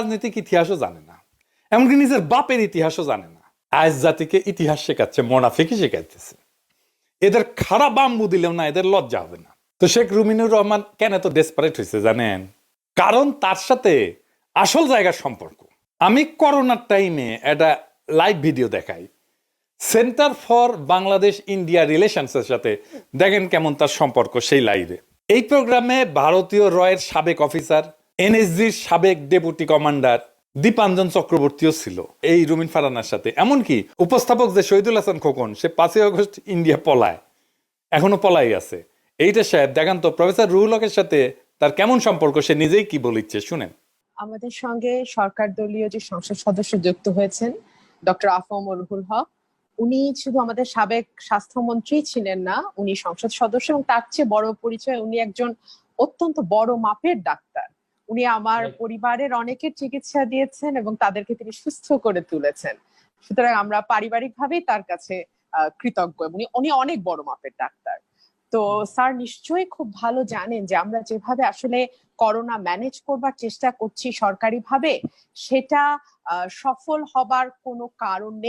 রাজনৈতিক ইতিহাসও জানে না, এমনকি নিজের বাপের ইতিহাসও জানে না। আজ জাতিকে ইতিহাস শেখাচ্ছে, মোনাফিকই শেখাইতেছে। এদের খারাপ বাম্বু দিলেও না, এদের লজ্জা হবে না। তো শেখ রুমিনুর রহমান কেন এত ডেসপারেট হয়েছে জানেন? কারণ তার সাথে আসল জায়গার সম্পর্ক। আমি করোনার টাইমে একটা লাইভ ভিডিও দেখাই। সেন্টার ফর বাংলাদেশ ইন্ডিয়া রিলেশনসের সাথে। দেখেন কেমন তার সম্পর্ক সেই লাইভে এই প্রোগ্রামে ভারতীয় রয়ের সাবেক অফিসার এনএসজির সাবেক ডেপুটি কমান্ডার দীপাঞ্জন চক্রবর্তীও ছিল এই রুমিন ফারানার সাথে। এমনকি উপস্থাপক যে শহীদুল হাসান খোকন, সে পাঁচই আগস্ট ইন্ডিয়া পলায়। এখনও পলাই আছে। এইটা সাহেব দেখান তো প্রফেসর রুহুল হকের সাথে তার কেমন সম্পর্ক, সে নিজেই কি বলিচ্ছে শুনেন। আমাদের সঙ্গে সরকার দলীয় যে সংসদ সদস্য যুক্ত হয়েছেন ডক্টর আফম রুহুল হক, উনি শুধু আমাদের সাবেক স্বাস্থ্যমন্ত্রী ছিলেন না, উনি সংসদ সদস্য এবং তার চেয়ে বড় পরিচয় উনি একজন অত্যন্ত বড় মাপের ডাক্তার। উনি আমার পরিবারের অনেকের চিকিৎসা দিয়েছেন এবং তাদেরকে তিনি সুস্থ করে তুলেছেন। সুতরাং আমরা পারিবারিকভাবেই তার কাছে কৃতজ্ঞ এবং উনি- উনি অনেক বড় মাপের ডাক্তার। তো স্যার নিশ্চয়ই খুব ভালো জানেন যে আমরা যেভাবে আসলে করোনা ম্যানেজ করবার চেষ্টা করছি সরকারিভাবে সেটা সফল হবার কোনো কারণ নেই।